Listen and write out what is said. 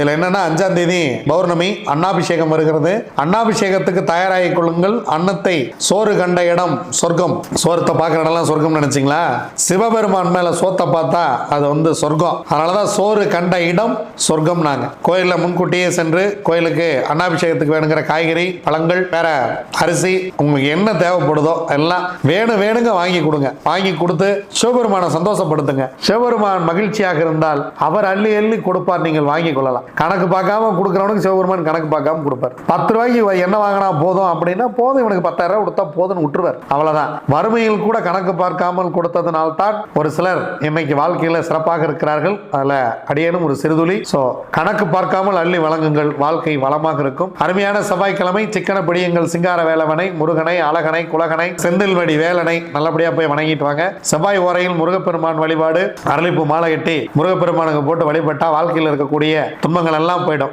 இதுல என்னன்னா அஞ்சாம் தேதி பௌர்ணமி அன்னாபிஷேகம் வருகிறது. அன்னாபிஷேகத்துக்கு தயாராகி கொள்ளுங்கள். அன்னத்தை சோறு கண்ட இடம் சொர்க்கம். சோரத்தை பார்க்குற இடம்லாம் சொர்க்கம் நினைச்சிங்களா? சிவபெருமான் மேல சோத்தை பார்த்தா அது வந்து சொர்க்கம். அதனாலதான் சோறு கண்ட இடம் சொர்க்கம் நாங்க கோயிலில் முன்கூட்டியே சென்று கோயிலுக்கு அன்னாபிஷேகத்துக்கு வேணுங்கிற காய்கறி பழங்கள் வேற அரிசி உங்களுக்கு என்ன தேவைப்படுதோ எல்லாம் வேணும் வேணுங்க வாங்கி கொடுங்க. வாங்கி கொடுத்து சிவபெருமானை சந்தோஷப்படுத்துங்க. சிவபெருமான் மகிழ்ச்சியாக இருந்தால் அவர் அள்ளி அள்ளி கொடுப்பார் நீங்கள் வாங்கி கொள்ளலாம். கணக்கு பார்க்காம கொடுக்குறவனுக்கு சிவபெருமான் கணக்கு பார்க்காம கொடுப்பார். பத்து ரூபாய்க்கு என்ன வாங்கினா போதும் அப்படின்னா போதும் இவனுக்கு பத்தாயிரம் ரூபாய் கொடுத்தா போதும்னு விட்டுருவார். அவ்வளவுதான். வறுமையில் கூட கணக்கு பார்க்காமல் கொடுத்ததுனால்தான் ஒரு சிலர் இன்னைக்கு வாழ்க்கையில சிறப்பாக இருக்கிறார்கள். அதுல அடியேனும் ஒரு சிறுதுளி. சோ கணக்கு பார்க்காமல் அள்ளி வழங்குங்கள். வாழ்க்கை வளமாக இருக்கும். அருமையான செவ்வாய்க்கிழமை சிக்கன பிடியுங்கள். சிங்கார வேலவனை முருகனை அழகனை குலகனை செந்தில்வடி வேலனை நல்லபடியா போய் வணங்கிட்டு வாங்க. செவ்வாய் ஓரையில் முருகப்பெருமான் வழிபாடு அரளிப்பு மாலை கட்டி முருகப்பெருமானுக்கு போட்டு வழிபட்டா வாழ்க்கையில் இருக்கக்கூடிய துன்பங்கள் எல்லாம் போயிடும்.